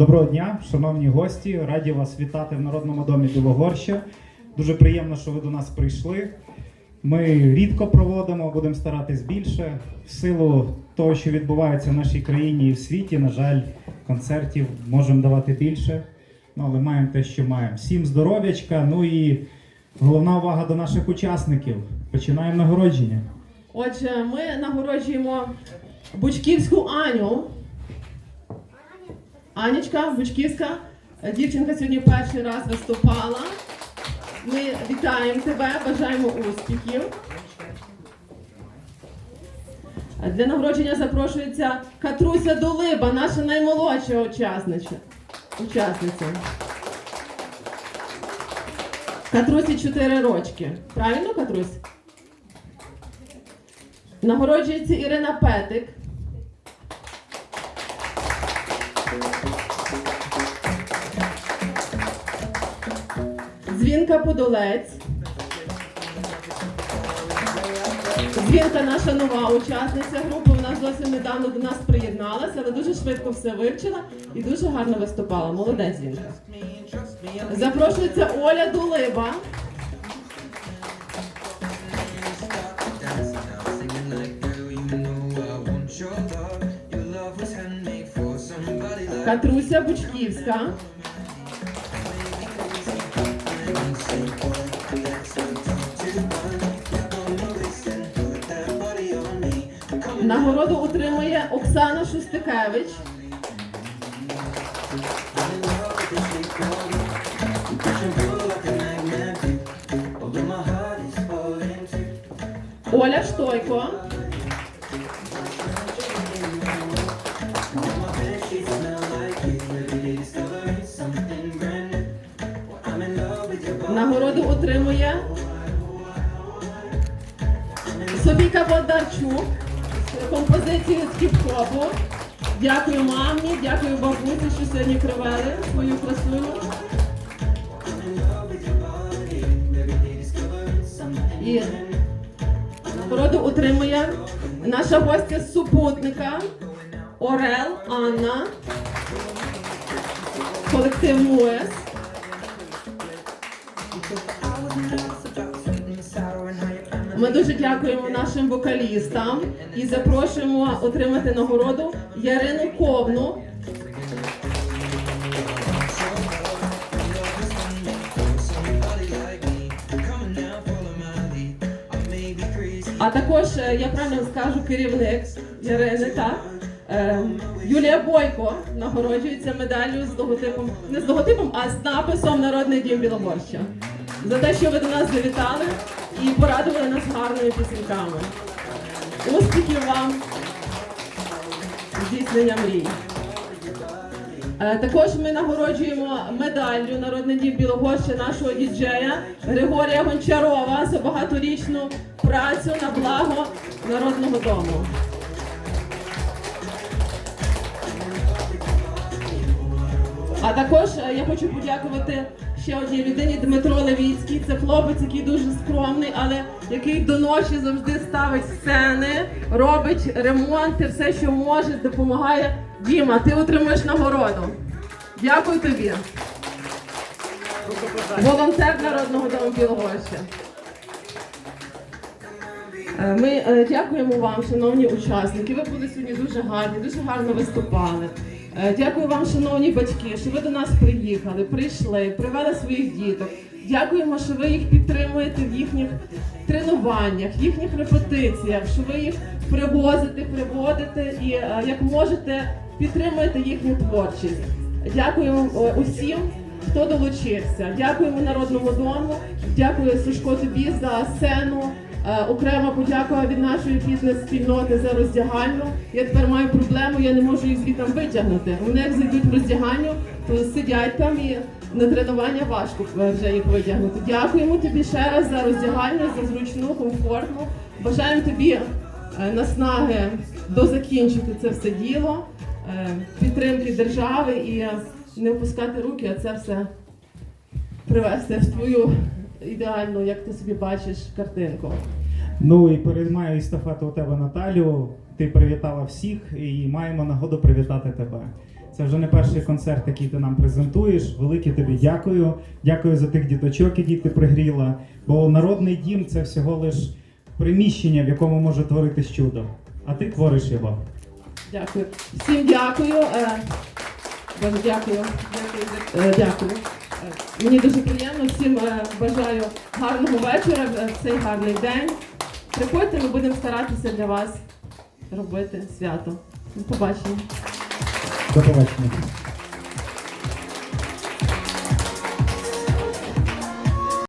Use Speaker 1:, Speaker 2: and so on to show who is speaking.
Speaker 1: Доброго дня, шановні гості. Раді вас вітати в Народному домі Білогорща. Дуже приємно, що ви до нас прийшли. Ми рідко проводимо, будемо старатись більше. В силу того, що відбувається в нашій країні і в світі, на жаль, концертів можемо давати більше. Ну, але маємо те, що маємо. Всім здоров'ячка. Ну і головна увага до наших учасників. Починаємо нагородження.
Speaker 2: Отже, ми нагороджуємо Бучківську Аню. Анічка, Бучківська, дівчинка сьогодні перший раз виступала. Ми вітаємо тебе, бажаємо успіхів. Для нагородження запрошується Катруся Долиба, наша наймолодша учасниця. учасниця. Катрусі 4 рочки. Правильно, Катрусь? Нагороджується Ірина Петик. Дзвінка Подолець. Дзвінка наша нова учасниця групи. Вона зовсім недавно до нас приєдналася, але дуже швидко все вивчила і дуже гарно виступала. Молодець Дзвінка. Запрошується Оля Дулиба. Катруся Бучківська. Нагороду отримує Оксана Шустикевич. Оля Штойко. Нагороду отримує Собіка Бондарчук з композицією з хіп-хопу. Дякую мамі, дякую бабусі, що сьогодні привели свою красуню. І нагороду отримує наша гостя супутника Орел Анна, колектив МУЕС. Ми дуже дякуємо нашим вокалістам і запрошуємо отримати нагороду Ярину Ковну. А також е, я правильно скажу керівник Ярини, так? Е, Юлія Бойко нагороджується медаллю з логотипом, не з логотипом, а з написом Народний дім Білогорща. За те, що ви до нас завітали і порадували нас гарними пісеньками. Успіхів вам! Здійснення мрій. Е, Також ми нагороджуємо медаллю Народний дім Білогорща нашого діджея Григорія Гончарова за багаторічну працю на благо народного дому. А також е, я хочу подякувати ще одній людині Дмитро Левіцький. Це хлопець, який дуже скромний, але який до ночі завжди ставить сцени, робить ремонти, все, що може, допомагає. Діма, ти отримуєш нагороду. Дякую тобі. Волонтер Народного дому Білогорща. Е, Ми е, дякуємо вам, шановні учасники. Ви були сьогодні дуже гарні, дуже гарно виступали. Е, Дякую вам, шановні батьки, що ви до нас приїхали, прийшли, привели своїх діток. Дякуємо, що ви їх підтримуєте в їхніх тренуваннях, їхніх репетиціях, що ви їх привозите, приводите і е, як можете підтримуєте їхню творчість. Дякуємо е, усім, хто долучився. Дякуємо Народному дому. Дякую Сушко тобі за сцену. Е, Окрема подяка від нашої бізнес-спільноти за роздягальню. Я тепер маю проблему, я не можу їх звідти витягнути. Вони як зайдуть в роздягальню, то сидять там і на тренування важко вже їх витягнути. Дякуємо тобі ще раз за роздягальню, за зручну, комфортну. Бажаємо тобі е, наснаги дозакінчити це все діло, е, підтримки держави і не опускати руки, а це все привести в твою ідеальну, як ти собі бачиш, картинку.
Speaker 1: Ну і переймаю естафету у тебе Наталю. Ти привітала всіх і маємо нагоду привітати тебе. Це вже не перший концерт, який ти нам презентуєш. Велике тобі дякую. Дякую за тих діточок, які ти пригріла. Бо народний дім це всього лиш приміщення, в якому може творитись чудо. А ти твориш його.
Speaker 2: Дякую. Всім дякую. Е, дякую. Дякую. Е, дякую. Мені дуже приємно. Всім е, бажаю гарного вечора, е, цей гарний день. Приходьте, ми будемо старатися для вас робити свято. До побачення.
Speaker 1: До побачення.